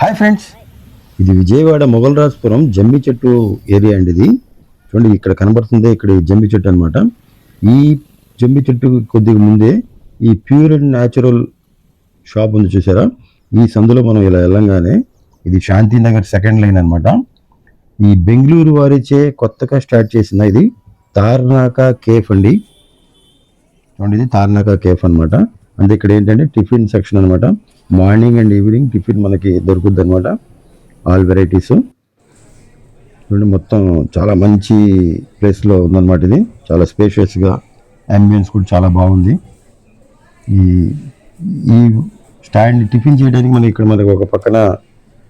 Hi friends. ఇది విజయవాడ మొగల్రాజ్పురం జమ్మి చెట్టు ఏరియా అండి ఇది. చూడండి ఇక్కడ కనబడుతుంది ఇక్కడ జమ్మి చెట్టు అన్నమాట. ఈ జమ్మి చెట్టు కొద్దిగా ముందే ఈ ప్యూర్ అండ్ న్యాచురల్ షాప్ ఉంది చూసారా? ఈ సందులో మనం ఇలా వెళ్ళంగానే ఇది శాంతినగర్ సెకండ్ లైన్ అన్నమాట. ఈ బెంగళూరు వారిచే కొత్తగా స్టార్ట్ చేసిన ఇది తార్నాక కేఫ్ అండి. చూడండి ఇది తార్నాక కేఫ్ అన్నమాట. అంటే ఇక్కడ ఏంటంటే టిఫిన్ సెక్షన్ అన్నమాట. మార్నింగ్ అండ్ ఈవినింగ్ టిఫిన్ మనకి దొరుకుద్ది అనమాట ఆల్ వెరైటీస్. చూడండి మొత్తం చాలా మంచి ప్లేస్లో ఉందన్నమాట ఇది. చాలా స్పేషియస్గా అంబియన్స్ కూడా చాలా బాగుంది. ఈ ఈ స్టాండ్ టిఫిన్ చేయడానికి మనం ఇక్కడ మనకి ఒక పక్కన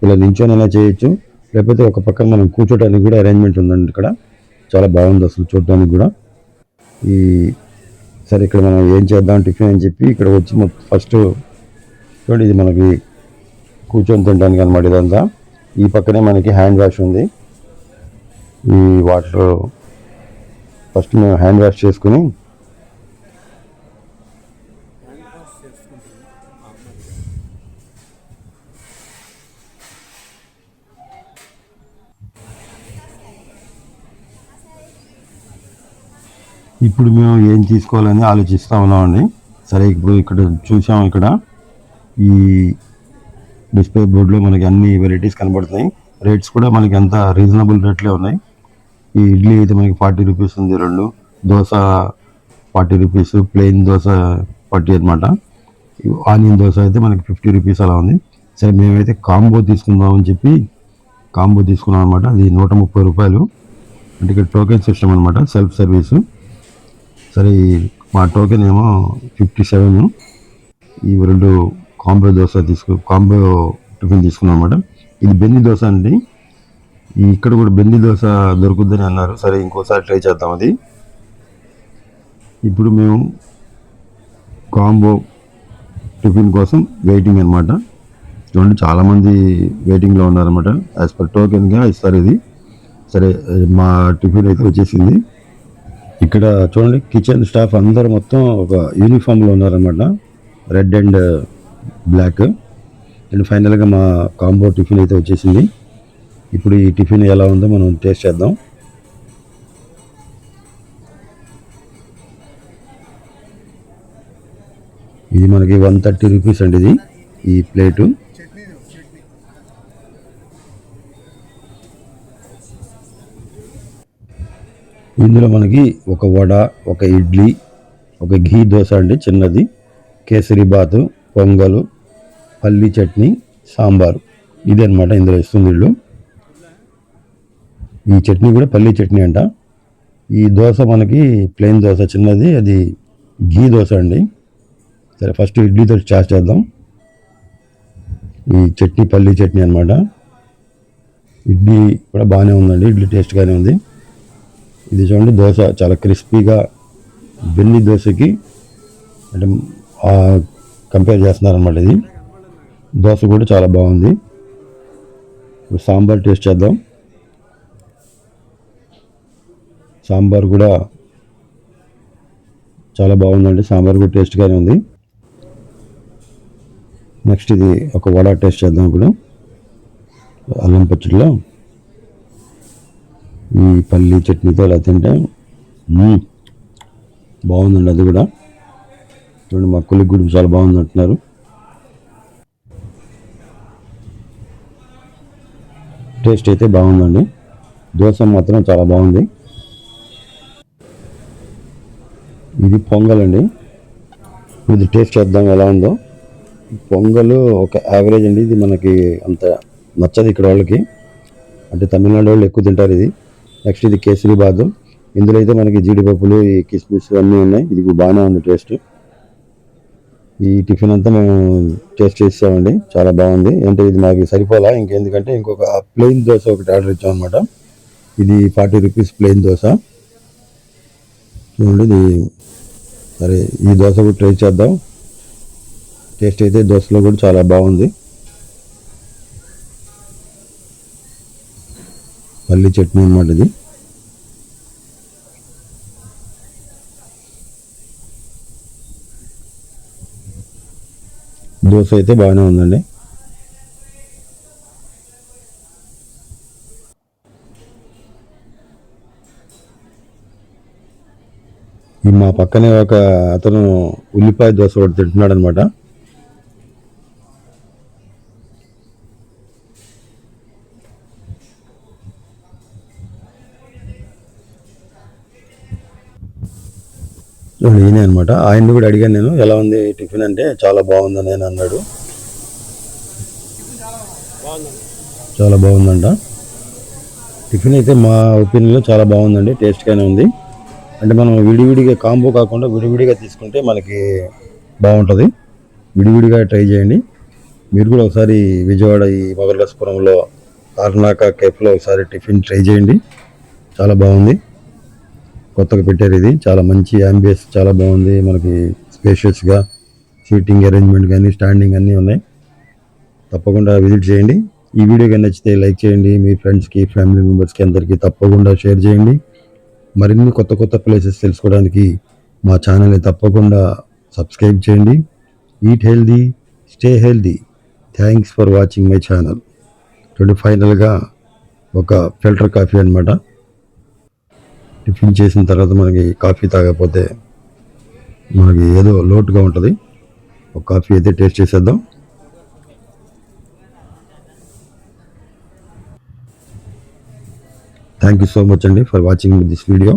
ఇలా నించొని అలా చేయొచ్చు. లేకపోతే ఒక పక్కన మనం కూర్చోడానికి కూడా అరేంజ్మెంట్ ఉందండి ఇక్కడ. చాలా బాగుంది అసలు చూడడానికి కూడా. ఈ సరే ఇక్కడ మనం ఏం చేద్దాం? టిఫిన్ అని చెప్పి ఇక్కడ వచ్చి ఫస్ట్ చూడండి ఇది మనకి కూర్చొని తినడానికి అనమాట ఇదంతా. ఈ పక్కనే మనకి హ్యాండ్ వాష్ ఉంది. ఈ వాటర్ ఫస్ట్ మేము హ్యాండ్ వాష్ చేసుకుని ఇప్పుడు మేము ఏం తీసుకోవాలని ఆలోచిస్తూ ఉన్నామండి. సరే ఇప్పుడు ఇక్కడ చూసాం ఇక్కడ. ఈ డిస్ప్లే బోర్డులో మనకి అన్ని వెరైటీస్ కనబడుతున్నాయి. రేట్స్ కూడా మనకి అంత రీజనబుల్ రేట్లే ఉన్నాయి. ఈ ఇడ్లీ అయితే మనకి ఫార్టీ రూపీస్ ఉంది రెండు. Dosa forty rupees plain dosa forty అనమాట ఆనియన్ దోశ అయితే మనకి ఫిఫ్టీ రూపీస్ అలా ఉంది. సరే మేమైతే కాంబో తీసుకుందాం అని చెప్పి కాంబో తీసుకున్నాం అనమాట అది నూట ముప్పై రూపాయలు. అంటే ఇక్కడ టోకెన్ సిస్టమ్ అనమాట సెల్ఫ్ సర్వీసు సరే మా టోకెన్ ఏమో ఫిఫ్టీ సెవెన్ ఈ రెండు కాంబో దోశ తీసుకు కాంబో టిఫిన్ తీసుకున్నాం అనమాట ఇది బెంది దోశ అండి. ఇక్కడ కూడా బెంది దోశ దొరుకుద్దని అన్నారు. సరే ఇంకోసారి ట్రై చేద్దాం అది. ఇప్పుడు మేము కాంబో టిఫిన్ కోసం వెయిటింగ్ అనమాట చూడండి చాలామంది వెయిటింగ్లో ఉన్నారనమాట యాజ్ పర్ టోకెన్గా ఇస్తారు ఇది. సరే మా టిఫిన్ అయితే వచ్చేసింది. ఇక్కడ చూడండి కిచెన్ స్టాఫ్ అందరూ మొత్తం ఒక యూనిఫామ్లో ఉన్నారనమాట రెడ్ అండ్ బ్లాక్ అండ్ ఫైనల్గా మా కాంబో టిఫిన్ అయితే వచ్చేసింది. ఇప్పుడు ఈ టిఫిన్ ఎలా ఉందో మనం టేస్ట్ చేద్దాం. ఇది మనకి వన్ థర్టీ రూపీస్ అండి ఇది ఈ ప్లేటు ఇందులో మనకి ఒక వడ ఒక ఇడ్లీ ఒక ఘీ దోశ అండి చిన్నది. కేసరి బాతు పొంగలు పల్లి చట్నీ సాంబారు. ఇది అనమాట ఇందులో ఇస్తుంది వీళ్ళు. ఈ చట్నీ కూడా పల్లి చట్నీ అంట. ఈ దోశ మనకి ప్లెయిన్ దోశ చిన్నది. అది ఘీ దోశ అండి. సరే ఫస్ట్ ఇడ్లీతో చాస్ చేద్దాం. ఈ చట్నీ పల్లి చట్నీ అనమాట ఇడ్లీ కూడా బాగానే ఉందండి. ఇడ్లీ టేస్ట్గానే ఉంది. ఇది చూడండి దోశ చాలా క్రిస్పీగా బెల్లి దోశకి అంటే కంపేర్ చేస్తున్నారనమాట ఇది. దోశ కూడా చాలా బాగుంది. ఇప్పుడు సాంబార్ టేస్ట్ చేద్దాం. సాంబార్ కూడా చాలా బాగుందండి. సాంబార్ కూడా టేస్ట్గానే ఉంది. నెక్స్ట్ ఇది ఒక వడ టేస్ట్ చేద్దాం ఇప్పుడు. అల్లం పచ్చడిలో. ఈ పల్లి చట్నీతో ఇలా తింటే బాగుందండి అది కూడా. చూడండి మా కొలిగ్ కూడా చాలా బాగుంది అంటున్నారు. టేస్ట్ అయితే బాగుందండి. దోశ మాత్రం చాలా బాగుంది. ఇది పొంగల్ అండి ఇది టేస్ట్ చేద్దాం ఎలా ఉందో. పొంగల్ ఒక యావరేజ్ అండి. ఇది మనకి అంత నచ్చదు ఇక్కడ వాళ్ళకి. అంటే తమిళనాడు వాళ్ళు ఎక్కువ తింటారు ఇది. నెక్స్ట్ ఇది కేసరి బాదం. ఇందులో అయితే మనకి జీడిపప్పులు ఈ కిస్మిస్ అన్నీ ఉన్నాయి. ఇది బాగానే ఉంది టేస్ట్. ఈ టిఫిన్ అంతా మేము టేస్ట్ చేసామండి చాలా బాగుంది. అంటే ఇది మాకు సరిపోలా ఇంకెందుకంటే ఇంకొక ప్లెయిన్ దోశ ఒకటి ఆర్డర్ ఇచ్చాం అనమాట ఇది ఫార్టీ రూపీస్ ప్లెయిన్ దోశ. చూడండి ఇది సరే ఈ దోశ కూడా ట్రై చేద్దాం. టేస్ట్ అయితే దోశలో కూడా చాలా బాగుంది. పల్లి చట్నీ అనమాట ఇది. దోశ అయితే బాగానే ఉందండి. మా పక్కనే ఒక అతను ఉల్లిపాయ దోశ కూడా తింటున్నాడు అనమాట నేనే అనమాట ఆయన్ని కూడా అడిగాను నేను ఎలా ఉంది టిఫిన్ అంటే? చాలా బాగుందని అని అన్నాడు. చాలా బాగుందంట. టిఫిన్ అయితే మా ఒపీనియన్లో చాలా బాగుందండి టేస్ట్గానే ఉంది. అంటే మనం విడివిడిగా కాంబో కాకుండా విడివిడిగా తీసుకుంటే మనకి బాగుంటుంది. విడివిడిగా ట్రై చేయండి. మీరు కూడా ఒకసారి విజయవాడ ఈ మొగలరాజపురంలో కార్నాక కేఫ్లో ఒకసారి టిఫిన్ ట్రై చేయండి. చాలా బాగుంది. కొత్తగా పెట్టారు ఇది. చాలా మంచి యాంబియస్ చాలా బాగుంది. మనకి స్పేషియస్గా సీటింగ్ అరేంజ్మెంట్ కానీ స్టాండింగ్ అన్నీ ఉన్నాయి. తప్పకుండా విజిట్ చేయండి. ఈ వీడియో కానీ నచ్చితే లైక్ చేయండి. మీ ఫ్రెండ్స్కి ఫ్యామిలీ మెంబర్స్కి అందరికీ తప్పకుండా షేర్ చేయండి. మరిన్ని కొత్త కొత్త ప్లేసెస్ తెలుసుకోవడానికి మా ఛానల్ని తప్పకుండా సబ్స్క్రైబ్ చేయండి. Eat healthy stay healthy thanks for watching my channel చూడండి ఫైనల్గా ఒక ఫిల్టర్ కాఫీ అన్నమాట. టిఫిన్ చేసిన తర్వాత మనకి కాఫీ తాగకపోతే మనకి ఏదో లోటుగా ఉంటుంది. ఒక కాఫీ అయితే టేస్ట్ చేసేద్దాం. థ్యాంక్ యూ సో మచ్ అండి ఫర్ వాచింగ్ దిస్ వీడియో